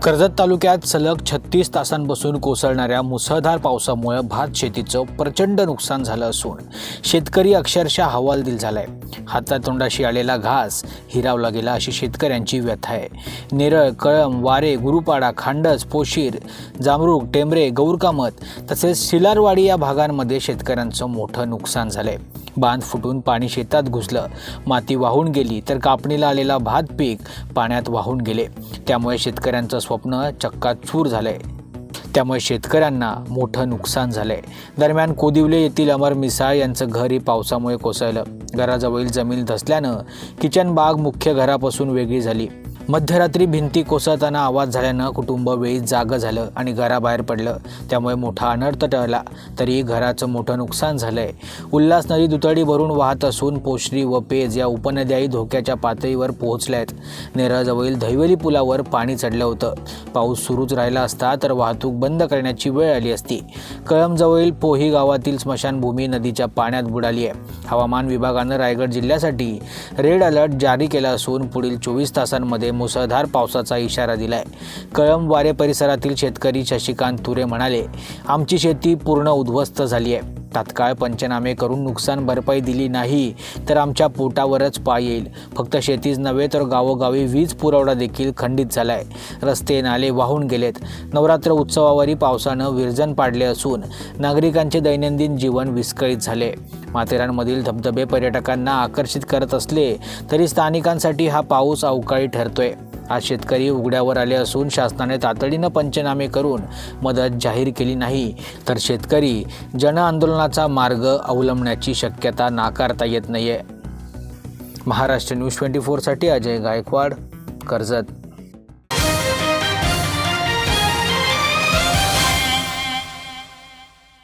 कर्जत तालुक्यात सलग छत्तीस तासांपासून कोसळणाऱ्या मुसळधार पावसामुळे भात शेतीचं प्रचंड नुकसान झालं असून शेतकरी अक्षरशः हवालदिल झालाय. हातातोंडाशी आलेला घास हिरावला गेला अशी शेतकऱ्यांची व्यथा आहे. नेरळ कळम वारे गुरुपाडा खांडस पोशीर जामरूक टेंबरे गौरकामत तसेच शिलारवाडी या भागांमध्ये शेतकऱ्यांचं मोठं नुकसान झालंय. बांध फुटून पाणी शेतात घुसलं. माती वाहून गेली तर कापणीला आलेला भात पीक पाण्यात वाहून गेले. त्यामुळे शेतकऱ्यांचं स्वप्न चक्काचूर झालंय त्यामुळे शेतकऱ्यांना मोठं नुकसान झालंय दरम्यान कोदिवले येथील अमर मिसाळ यांचं घरही पावसामुळे कोसळलं. घराजवळील जमीन धसल्यानं किचन बाग मुख्य घरापासून वेगळी झाली. मध्यरात्री भिंती कोसळताना आवाज झाल्यानं कुटुंब वेळीत जागं झालं आणि घराबाहेर पडलं. त्यामुळे मोठा अनर्थ टळला. तरीही घराचं मोठं नुकसान झालंय. उल्हास नदी दुतडी भरून वाहत असून पोश्री व पेज या उपनद्याही धोक्याच्या पातळीवर पोहोचल्या आहेत नेरळजवळील धैवली पुलावर पाणी चढलं होतं. पाऊस सुरूच राहिला असता तर वाहतूक बंद करण्याची वेळ आली असती. कळमजवळील पोही गावातील स्मशानभूमी नदीच्या पाण्यात बुडाली आहे. हवामान विभागानं रायगड जिल्ह्यासाठी रेड अलर्ट जारी केला असून पुढील चोवीस तासांमध्ये मुसळधार पावसाचा इशारा दिलाय. आहे कळंबवारे परिसरातील शेतकरी शशिकांत तुरे म्हणाले आमची शेती पूर्ण उद्ध्वस्त झाली आहे. तात्काळ पंचनामे करून नुकसान भरपाई दिली नाही तर आमच्या पोटावरच पाय येईल. फक्त शेतीच नव्हे तर गावोगावी वीज पुरवठा देखील खंडित झालाय. रस्ते नाले वाहून गेलेत. नवरात्र उत्सवावरही पावसानं विरजन पाडले असून नागरिकांचे दैनंदिन जीवन विस्कळीत झाले. माथेरानमधील धबधबे पर्यटकांना आकर्षित करत असले तरी स्थानिकांसाठी हा पाऊस अवकाळी ठरतोय. आज शेतकरी उघड्यावर आले असून शासनाने तातडीनं पंचनामे करून मदत जाहीर केली नाही. तर शेतकरी जनआंदोलनाचा मार्ग अवलंबण्याची शक्यता नाकारता येत नाहीये. महाराष्ट्र न्यूज ट्वेंटी फोरसाठी अजय गायकवाड कर्जत.